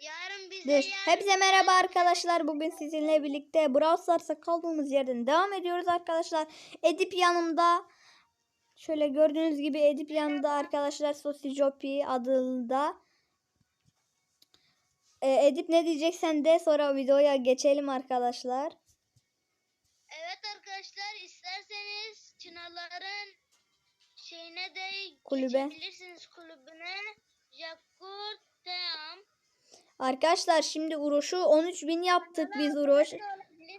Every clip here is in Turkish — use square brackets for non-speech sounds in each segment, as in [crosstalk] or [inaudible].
Yarın bize yarın Hepinize merhaba arkadaşlar. Bugün sizinle birlikte Brawl Stars'a kaldığımız yerden devam ediyoruz arkadaşlar. Edip yanımda. Şöyle gördüğünüz gibi Edip yanımda arkadaşlar. Sosijopi adında. Ee, Edip ne diyeceksen de sonra videoya geçelim arkadaşlar. Evet arkadaşlar isterseniz Çınarların şeyine de Kulübe. geçebilirsiniz kulübüne. Team. Arkadaşlar şimdi Uroş'u 13.000 yaptık biz Uroş.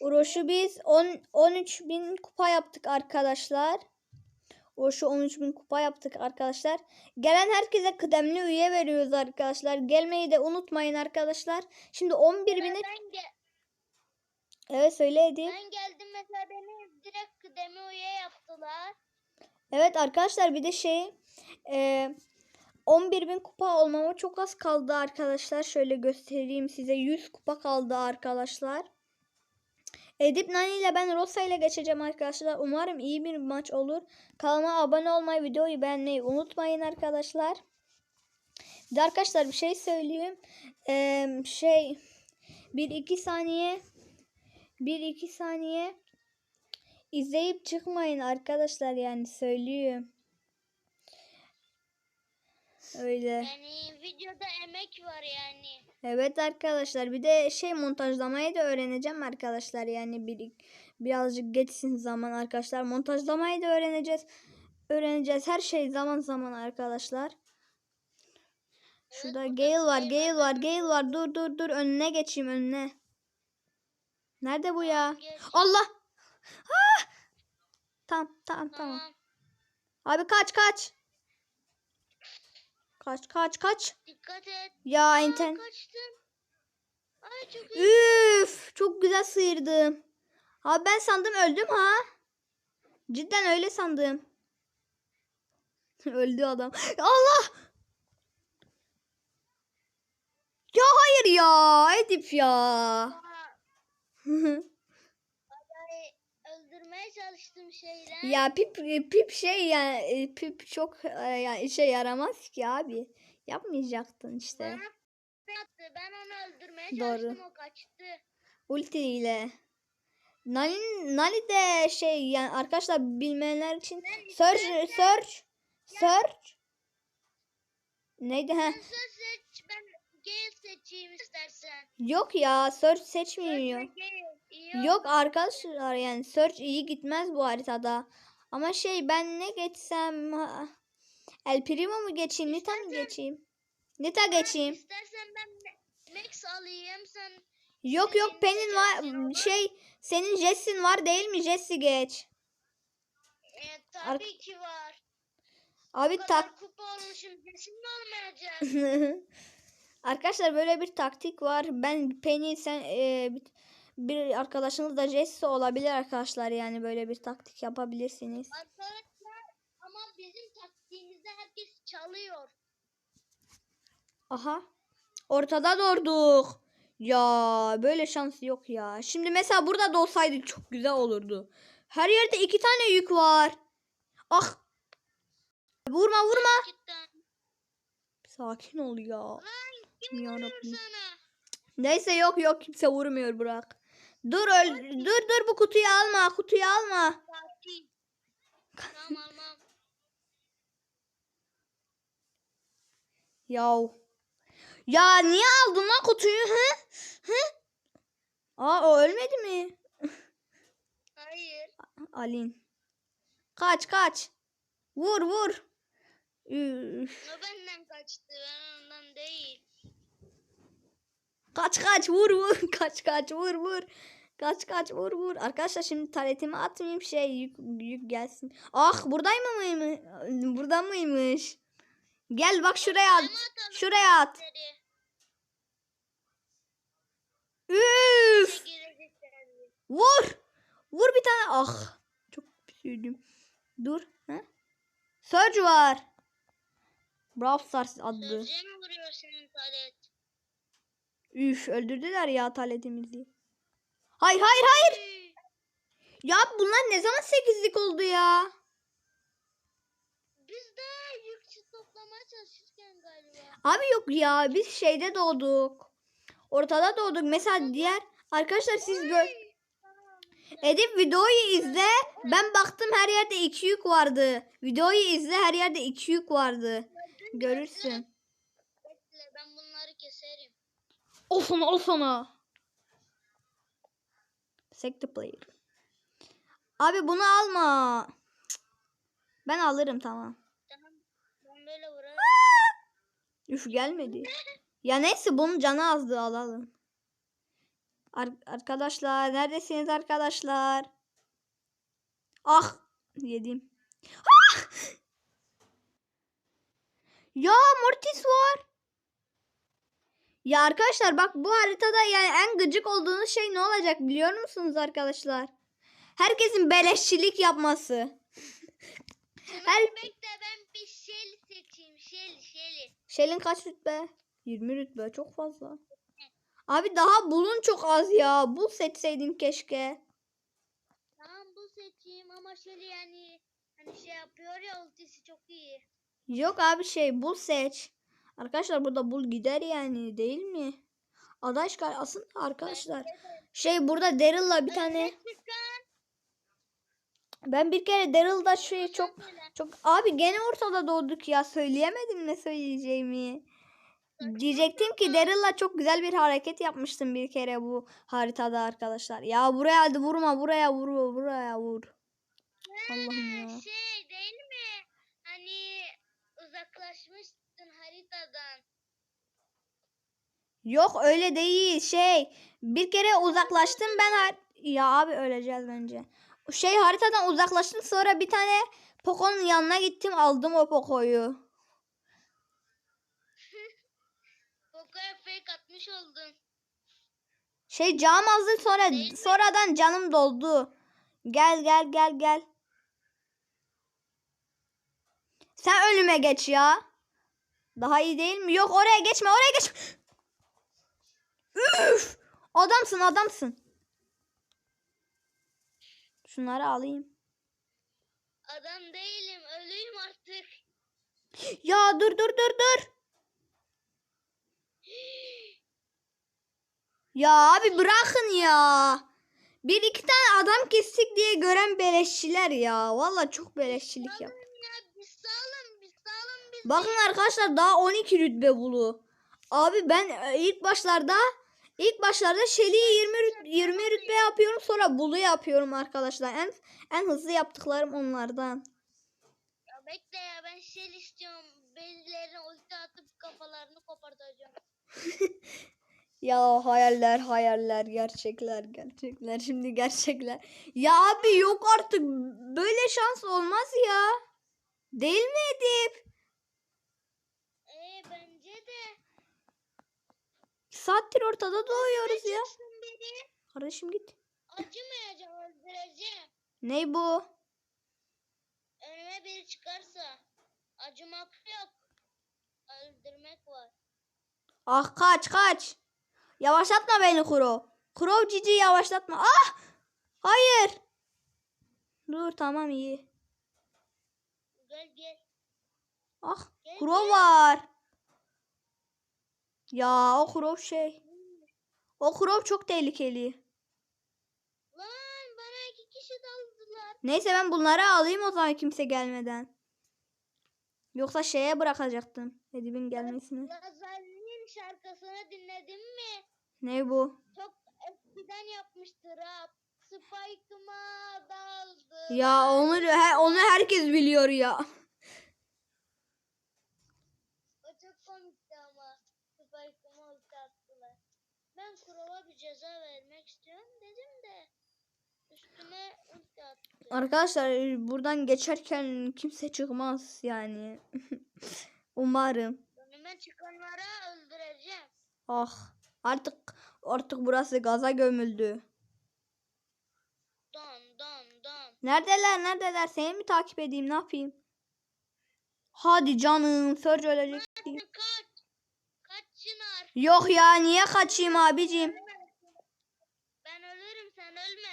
Uroş'u biz 10 13.000 kupa yaptık arkadaşlar. Uroş'u 13.000 kupa yaptık arkadaşlar. Gelen herkese kıdemli üye veriyoruz arkadaşlar. Gelmeyi de unutmayın arkadaşlar. Şimdi 11.000'e Ben, ge- Evet söyle Edip. ben geldim mesela beni direkt kıdemi üye yaptılar. Evet arkadaşlar bir de şey e, 11.000 kupa olmama çok az kaldı arkadaşlar. Şöyle göstereyim size 100 kupa kaldı arkadaşlar. Edip Nani ile ben Rosa ile geçeceğim arkadaşlar. Umarım iyi bir maç olur. Kanalıma abone olmayı, videoyu beğenmeyi unutmayın arkadaşlar. Bir de arkadaşlar bir şey söyleyeyim. Ee, şey 1-2 saniye 1-2 saniye izleyip çıkmayın arkadaşlar yani söylüyorum. Öyle. Yani videoda emek var yani. Evet arkadaşlar bir de şey montajlamayı da öğreneceğim arkadaşlar. Yani bir birazcık geçsin zaman arkadaşlar. Montajlamayı da öğreneceğiz. Öğreneceğiz her şey zaman zaman arkadaşlar. Şurada Gale var Gale var Gale var. Dur dur dur. Önüne geçeyim önüne. Nerede bu ya. Allah! Ah! tamam tamam tamam. Tamam. abi kaç kaç kaç kaç kaç Dikkat et. ya internet. Ay çok iyi. Üf, çok güzel sıyırdım. Abi ben sandım öldüm ha. Cidden öyle sandım. [laughs] Öldü adam. Allah! Ya hayır ya. Edip ya. [laughs] Aa, ay, öldürmeye çalıştım şeyler. ya pip pip şey yani e, pip çok e, yani işe yaramaz ki abi. Yapmayacaktın işte. Bana attı. Ben onu öldürmeye Doğru. çalıştım o kaçtı. Ulti ile. Nani, Nani de şey yani arkadaşlar bilmeyenler için Ben search istersen- search search neydi ha? Sen söz seç ben Gale seçeyim istersen. Yok ya search seçmiyor. Yok arkadaşlar yani search iyi gitmez bu haritada. Ama şey ben ne geçsem El Primo mu geçeyim Nita mı geçeyim? Nita geçeyim. İstersen ben Ma- Max alayım sen. Yok yok Pen'in var olur. şey senin Jesse'in var değil mi? Jesse geç. E, tabii ki var. Abi tak kupa olmuşum kesin olmayacak? [laughs] Arkadaşlar böyle bir taktik var. Ben Penny sen e, bir- arkadaşınız da Jesse olabilir arkadaşlar. Yani böyle bir taktik yapabilirsiniz. Arkadaşlar ama bizim taktiğimizde herkes çalıyor. Aha. Ortada durduk. Ya böyle şans yok ya. Şimdi mesela burada da olsaydı çok güzel olurdu. Her yerde iki tane yük var. Ah. Vurma vurma. Sakin ol ya. Kim Yarabbim. sana? Neyse yok yok kimse vurmuyor bırak. Dur öl dur dur bu kutuyu alma kutuyu alma. Tamam almam. Yav. Ya niye aldın lan kutuyu hı? Hı? Aa o ölmedi mi? Hayır. Alin. Kaç kaç. Vur vur. Üf. O benden kaçtı. Ben ondan değil. Kaç kaç vur vur. [laughs] Kaç kaç vur vur. Kaç kaç vur vur. Arkadaşlar şimdi taletimi atmayayım şey yük, yük gelsin. Ah buradayım mıymış? Burada mıymış? Gel bak şuraya at. Şuraya at. Üf. Vur. Vur bir tane. Ah. Çok üzüldüm. Dur. Ha? Surge var. Brawl Stars adlı. Sözce mi vuruyor senin talet? Üf öldürdüler ya taletimizi. Hayır hayır hayır. Ya bunlar ne zaman sekizlik oldu ya? Biz de yükçü toplamaya çalışırken galiba. Abi yok ya biz şeyde doğduk. ortada doğduk. Mesela diğer arkadaşlar siz gör. Edip videoyu izle. Ben baktım her yerde iki yük vardı. Videoyu izle her yerde iki yük vardı. Görürsün. Al sana al sana. The player. Abi bunu alma. Cık. Ben alırım tamam. Tamam. Ben böyle vurarım. Üf gelmedi. Ya neyse bunun canı azdı alalım. Ar- arkadaşlar neredesiniz arkadaşlar? Ah yedim. Ah! Ya Mortis var. Ya arkadaşlar bak bu haritada yani en gıcık olduğunuz şey ne olacak biliyor musunuz arkadaşlar? Herkesin beleşçilik yapması. Her Bekle ben bir şeli seçeyim. Şeli şeli. Şelin kaç rütbe? 20 rütbe çok fazla. Abi daha bulun çok az ya. Bul seçseydin keşke. Tamam bu seçeyim ama şeli yani hani şey yapıyor ya ultisi çok iyi. Yok abi şey bul seç. Arkadaşlar burada bul gider yani değil mi? Adaş aslında arkadaşlar. Şey burada Daryl'la bir tane. Ben bir kere Daryl'da şey çok çok abi gene ortada doğduk ya söyleyemedim ne söyleyeceğimi. Diyecektim ki Daryl'la çok güzel bir hareket yapmıştım bir kere bu haritada arkadaşlar. Ya buraya hadi vurma buraya vur buraya vur. Allah'ım ya. Şey değil mi? Hani uzaklaşmıştın haritadan. Yok öyle değil şey. Bir kere uzaklaştım ben ya abi öleceğiz bence. Şey haritadan uzaklaştım sonra bir tane Poco'nun yanına gittim aldım o Poco'yu. [laughs] Poco'ya fake atmış oldun. Şey cam azdı sonra Değil mi? sonradan canım doldu. Gel gel gel gel. Sen ölüme geç ya. Daha iyi değil mi? Yok oraya geçme oraya geç. Üf! Adamsın adamsın. Şunları alayım. Adam değilim ölüyüm artık. Ya dur dur dur dur. Ya abi bırakın ya. Bir iki tane adam kestik diye gören beleşçiler ya. Valla çok beleşçilik yap. Bakın arkadaşlar daha 12 rütbe bulu. Abi ben e, ilk başlarda ilk başlarda Shelly'i 20 rüt- 20 rütbe yapıyorum sonra bulu yapıyorum arkadaşlar. En en hızlı yaptıklarım onlardan. Ya bekle ya ben şey istiyorum. Birilerine ulti atıp kafalarını kopartacağım. [laughs] Ya hayaller hayaller gerçekler gerçekler şimdi gerçekler. Ya abi yok artık böyle şans olmaz ya. Değil mi Edip? Ee bence de. Saattir ortada doğuyoruz ya. Kardeşim git. Acımayacağım öldüreceğim. Ney bu? Önüme biri çıkarsa. Acımak yok. Öldürmek var. Ah kaç kaç. Yavaşlatma beni Kuro. Kuro cici yavaşlatma. Ah! Hayır. Dur tamam iyi. Gel gel. Ah Gel, Kuro gel. var. Ya o Kuro şey. O Kuro çok tehlikeli. Lan bana iki kişi daldılar. Neyse ben bunları alayım o zaman kimse gelmeden. Yoksa şeye bırakacaktım. Edip'in gelmesini. Lazer'in şarkısını dinledin mi? Ne bu? Çok eskiden yapmıştı rap. Spike'ıma daldı. Ya onu onu herkes biliyor ya. O çok komikti ama. Spike'ıma ulti attılar. Ben kurala bir ceza vermek istiyorum dedim de. Üstüme ulti attı. Arkadaşlar buradan geçerken kimse çıkmaz yani. [laughs] Umarım. Önüme çıkanlara öldüreceğim. Ah artık artık burası gaza gömüldü. Don don don. Neredeler neredeler seni mi takip edeyim ne yapayım? Hadi canım Surge ölecek. Kaç. Kaç Çınar. Yok ya niye kaçayım abicim? Ben ölürüm sen ölme.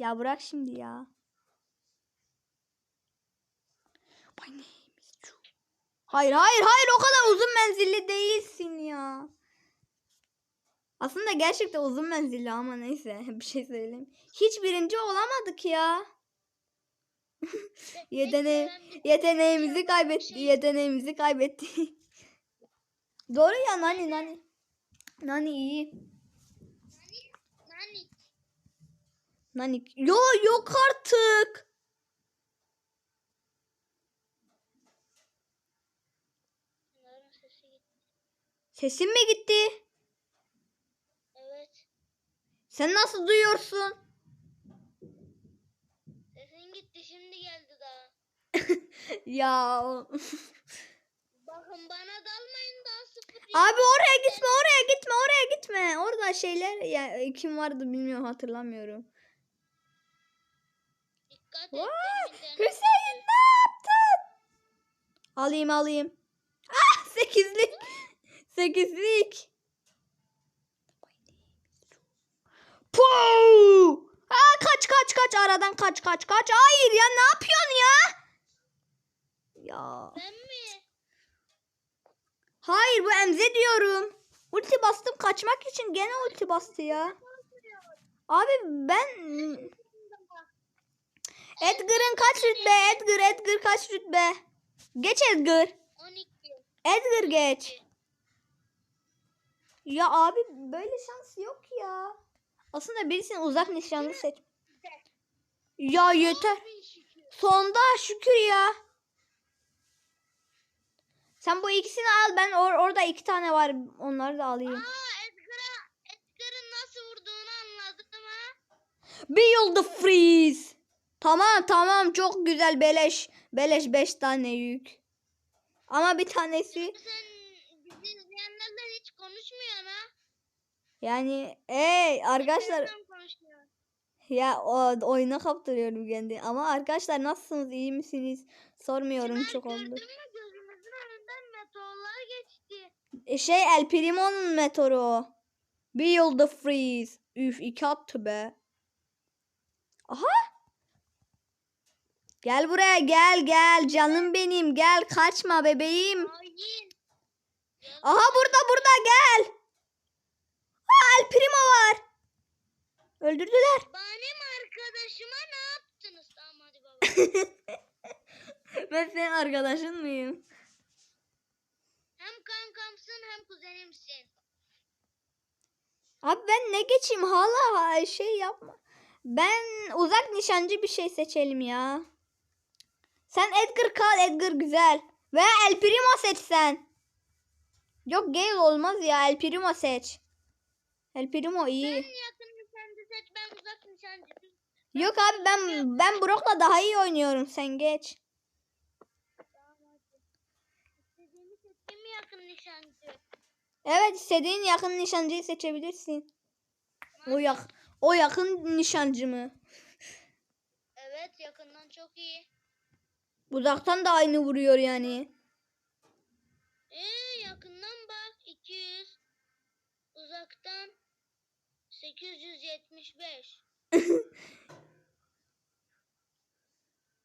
Ya bırak şimdi ya. Hayır hayır hayır o kadar uzun menzilli değilsin ya. Aslında gerçekten uzun menzilli ama neyse [laughs] bir şey söyleyeyim. Hiç birinci olamadık ya. [laughs] Bir- yeteneğimizi kaybetti. Yeteneğimizi [laughs] kaybetti. Doğru ya Nani Nani. Nani iyi. Nani? Nani. Yo yok artık. Sesin mi gitti? Evet. Sen nasıl duyuyorsun? Sesin gitti şimdi geldi daha. [laughs] Ya. Bakın bana dalmayın daha sıfır. Abi oraya gitme oraya gitme oraya gitme. Orada şeyler ya kim vardı bilmiyorum hatırlamıyorum. Dikkat et. Hüseyin ne yaptın? Alayım alayım. Ah sekizlik. [laughs] Sekizlik. Puu! Aa, kaç kaç kaç aradan kaç kaç kaç. Hayır ya ne yapıyorsun ya? Ya. Ben mi? Hayır bu Emze diyorum. Ulti bastım kaçmak için gene ulti bastı ya. Abi ben Edgar'ın kaç rütbe? Edgar Edgar kaç rütbe? Geç Edgar. 12. Edgar geç. Ya abi böyle şans yok ya. Aslında birisini uzak nişanlı seç. Ya yeter. Sonda şükür ya. Sen bu ikisini al ben or orada iki tane var onları da alayım. Aa Edgar'ın nasıl vurduğunu anladım ha. Build the freeze. Tamam tamam çok güzel beleş. Beleş 5 tane yük. Ama bir tanesi Sen bizi izleyenlerle hiç konuşmuyorsun ha. yani ey arkadaşlar ya o, oyuna kaptırıyorum kendi. Ama arkadaşlar nasılsınız iyi misiniz? Sormuyorum Çınar çok oldu. mü gözümüzün önünden meteorlar geçti. E, şey El Primo'nun motoru o. Build the freeze. Üf iki attı be. Aha. Gel buraya gel gel canım benim gel kaçma bebeğim. Aha burada burada gel. Aa, El Primo var. Öldürdüler. Benim arkadaşıma ne yaptınız? Tamam hadi baba. [laughs] ben senin arkadaşın mıyım? hem kankamsın hem kuzenimsin. Abi ben ne geçeyim hala ha- şey yapma. Ben uzak nişancı bir şey seçelim ya. Sen Edgar kal Edgar güzel. Veya El Primo seç sen. Yok Gale olmaz ya El Primo seç. El Primo iyi. yakın nişancı seç ben uzak nişancı. Yok abi ben ben Brock'la daha iyi oynuyorum sen geç. Evet istediğin yakın nişancıyı seçebilirsin. O yak o yakın nişancı mı? Evet yakından çok iyi. Uzaktan da aynı vuruyor yani. Ee yakından bak 200. Uzaktan 875.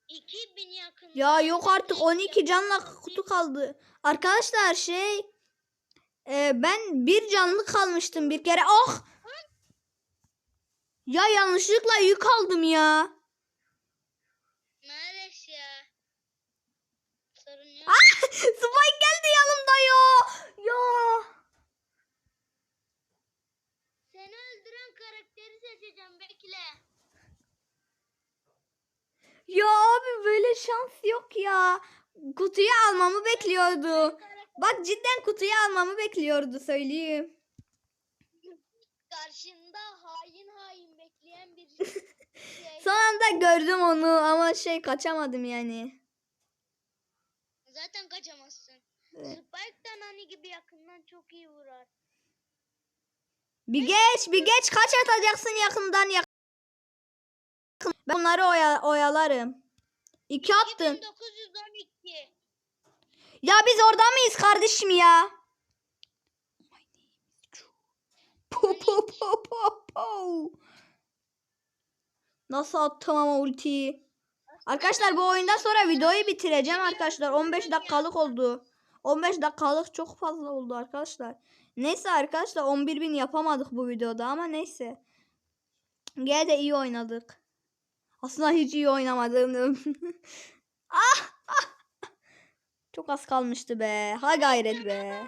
2000 yakın. Ya yok artık 12 canla kutu kaldı. Arkadaşlar şey e, ben bir canlı kalmıştım bir kere. Ah! Ya yanlışlıkla yük aldım ya. Maalesef ya. Sorun yok. Ah! [laughs] Spike geldi yanımda ya. Ya. Seni öldüren karakteri seçeceğim bekle. Ya abi böyle şans yok ya. Kutuyu almamı bekliyordu. Bak cidden kutuyu almamı bekliyordu söyleyeyim. Karşında hain hain bekleyen bir [laughs] şey. Son anda gördüm onu ama şey kaçamadım yani. Spike'dan hani gibi yakından çok iyi vurar. Bir geç, bir geç. Kaç atacaksın yakından yakın. Ben bunları oya, oyalarım. İki attın. 2912. Ya biz orada mıyız kardeşim ya? Po po po po po. Nasıl attım ama ultiyi. Arkadaşlar bu oyundan sonra videoyu bitireceğim arkadaşlar. 15 dakikalık oldu. 15 dakikalık çok fazla oldu arkadaşlar. Neyse arkadaşlar 11.000 yapamadık bu videoda ama neyse. Gene de iyi oynadık. Aslında hiç iyi oynamadım. [laughs] ah, ah. Çok az kalmıştı be. Ha gayret be.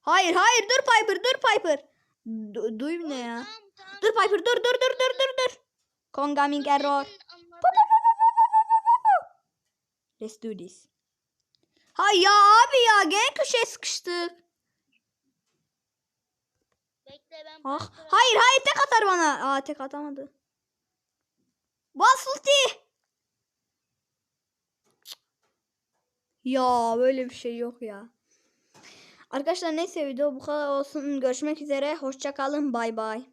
Hayır hayır dur Piper dur Piper. Du duy ne ya? Dur Piper dur dur dur dur dur dur. Kongaming error. Let's do this. Hay ya abi ya gene köşeye sıkıştık. Bekle ben Ah, hayır hayır tek atar bana. Aa tek atamadı. Bas ulti. Ya böyle bir şey yok ya. Arkadaşlar neyse video bu kadar olsun. Görüşmek üzere. Hoşça kalın. Bay bay.